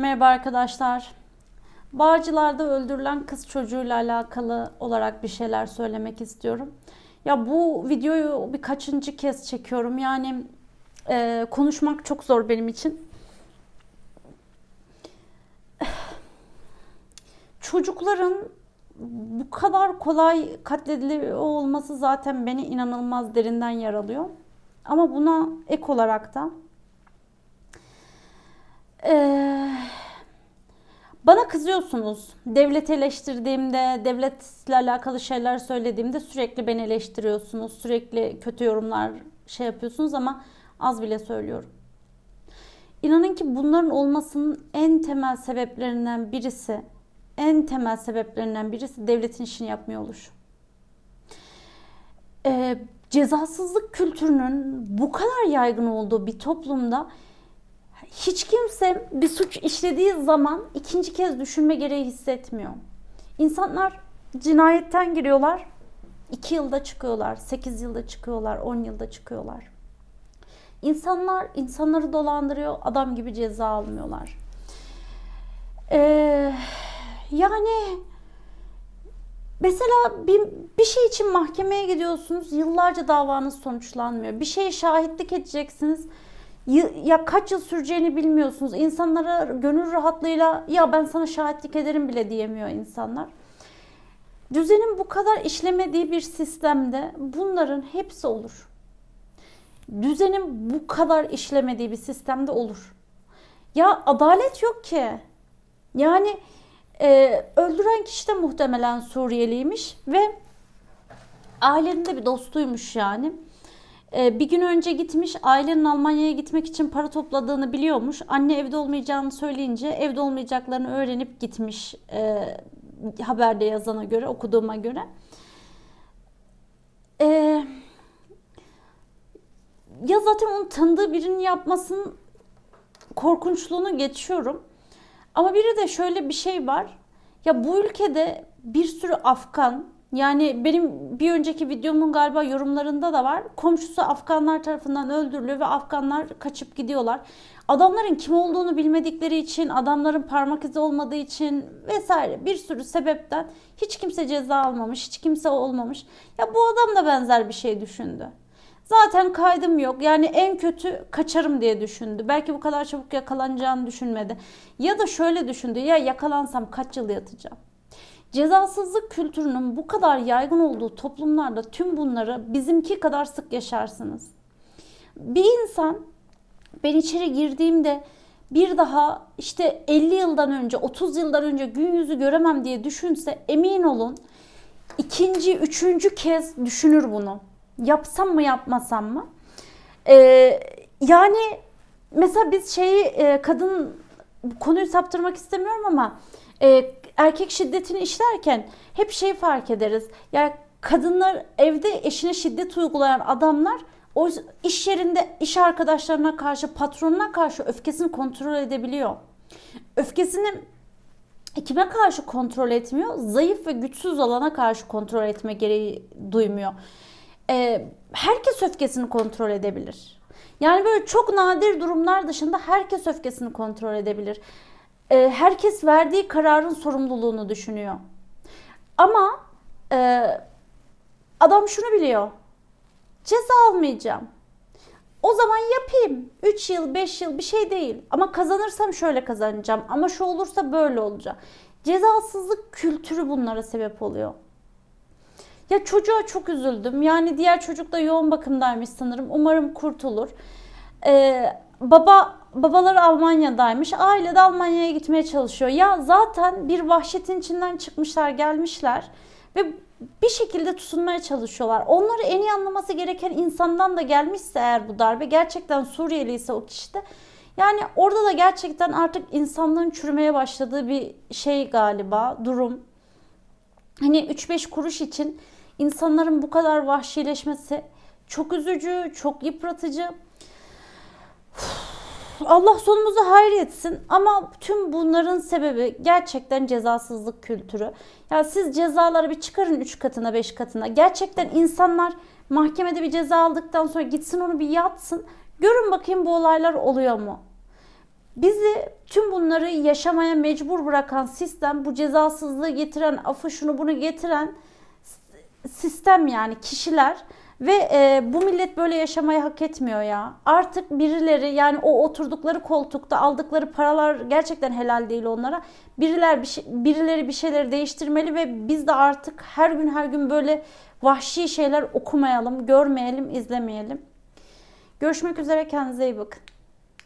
Merhaba arkadaşlar. Bağcılar'da öldürülen kız çocuğuyla alakalı olarak bir şeyler söylemek istiyorum. Ya bu videoyu birkaçıncı kez çekiyorum. Yani e, konuşmak çok zor benim için. Çocukların bu kadar kolay katlediliyor olması zaten beni inanılmaz derinden yaralıyor. Ama buna ek olarak da ee, bana kızıyorsunuz. Devleti eleştirdiğimde, devletle alakalı şeyler söylediğimde sürekli beni eleştiriyorsunuz. Sürekli kötü yorumlar şey yapıyorsunuz ama az bile söylüyorum. İnanın ki bunların olmasının en temel sebeplerinden birisi, en temel sebeplerinden birisi devletin işini yapmıyor oluşu. Ee, cezasızlık kültürünün bu kadar yaygın olduğu bir toplumda hiç kimse bir suç işlediği zaman ikinci kez düşünme gereği hissetmiyor. İnsanlar cinayetten giriyorlar, 2 yılda çıkıyorlar, 8 yılda çıkıyorlar, 10 yılda çıkıyorlar. İnsanlar insanları dolandırıyor, adam gibi ceza almıyorlar. Ee, yani mesela bir, bir şey için mahkemeye gidiyorsunuz, yıllarca davanız sonuçlanmıyor. Bir şeye şahitlik edeceksiniz ya kaç yıl süreceğini bilmiyorsunuz. İnsanlara gönül rahatlığıyla ya ben sana şahitlik ederim bile diyemiyor insanlar. Düzenin bu kadar işlemediği bir sistemde bunların hepsi olur. Düzenin bu kadar işlemediği bir sistemde olur. Ya adalet yok ki. Yani e, öldüren kişi de muhtemelen Suriyeliymiş ve ailenin de bir dostuymuş yani. Ee, bir gün önce gitmiş ailenin Almanya'ya gitmek için para topladığını biliyormuş. Anne evde olmayacağını söyleyince evde olmayacaklarını öğrenip gitmiş e, haberde yazana göre okuduğuma göre. E, ya zaten onun tanıdığı birinin yapmasının korkunçluğunu geçiyorum. Ama biri de şöyle bir şey var. Ya bu ülkede bir sürü Afgan, yani benim bir önceki videomun galiba yorumlarında da var. Komşusu Afganlar tarafından öldürülüyor ve Afganlar kaçıp gidiyorlar. Adamların kim olduğunu bilmedikleri için, adamların parmak izi olmadığı için vesaire bir sürü sebepten hiç kimse ceza almamış, hiç kimse olmamış. Ya bu adam da benzer bir şey düşündü. Zaten kaydım yok. Yani en kötü kaçarım diye düşündü. Belki bu kadar çabuk yakalanacağını düşünmedi. Ya da şöyle düşündü. Ya yakalansam kaç yıl yatacağım? Cezasızlık kültürünün bu kadar yaygın olduğu toplumlarda tüm bunları bizimki kadar sık yaşarsınız. Bir insan ben içeri girdiğimde bir daha işte 50 yıldan önce, 30 yıldan önce gün yüzü göremem diye düşünse emin olun ikinci, üçüncü kez düşünür bunu. Yapsam mı yapmasam mı? Ee, yani mesela biz şeyi e, kadın konuyu saptırmak istemiyorum ama e, erkek şiddetini işlerken hep şey fark ederiz. Yani kadınlar evde eşine şiddet uygulayan adamlar o iş yerinde iş arkadaşlarına karşı, patronuna karşı öfkesini kontrol edebiliyor. Öfkesini kime karşı kontrol etmiyor? Zayıf ve güçsüz olana karşı kontrol etme gereği duymuyor. Ee, herkes öfkesini kontrol edebilir. Yani böyle çok nadir durumlar dışında herkes öfkesini kontrol edebilir. Ee, herkes verdiği kararın sorumluluğunu düşünüyor. Ama e, adam şunu biliyor. Ceza almayacağım. O zaman yapayım. 3 yıl, 5 yıl bir şey değil. Ama kazanırsam şöyle kazanacağım. Ama şu olursa böyle olacak. Cezasızlık kültürü bunlara sebep oluyor. Ya çocuğa çok üzüldüm. Yani diğer çocuk da yoğun bakımdaymış sanırım. Umarım kurtulur. Ee, baba babalar Almanya'daymış. Aile de Almanya'ya gitmeye çalışıyor. Ya zaten bir vahşetin içinden çıkmışlar, gelmişler ve bir şekilde tutunmaya çalışıyorlar. Onları en iyi anlaması gereken insandan da gelmişse eğer bu darbe gerçekten Suriyeli ise o kişi de yani orada da gerçekten artık insanların çürümeye başladığı bir şey galiba durum. Hani 3-5 kuruş için insanların bu kadar vahşileşmesi çok üzücü, çok yıpratıcı. Allah sonumuzu hayır etsin ama tüm bunların sebebi gerçekten cezasızlık kültürü. Ya siz cezaları bir çıkarın 3 katına 5 katına. Gerçekten insanlar mahkemede bir ceza aldıktan sonra gitsin onu bir yatsın. Görün bakayım bu olaylar oluyor mu? Bizi tüm bunları yaşamaya mecbur bırakan sistem, bu cezasızlığı getiren, afı şunu bunu getiren sistem yani kişiler ve e, bu millet böyle yaşamayı hak etmiyor ya. Artık birileri yani o oturdukları koltukta aldıkları paralar gerçekten helal değil onlara. Biriler bir şey, birileri bir şeyleri değiştirmeli ve biz de artık her gün her gün böyle vahşi şeyler okumayalım, görmeyelim, izlemeyelim. Görüşmek üzere kendinize iyi bakın.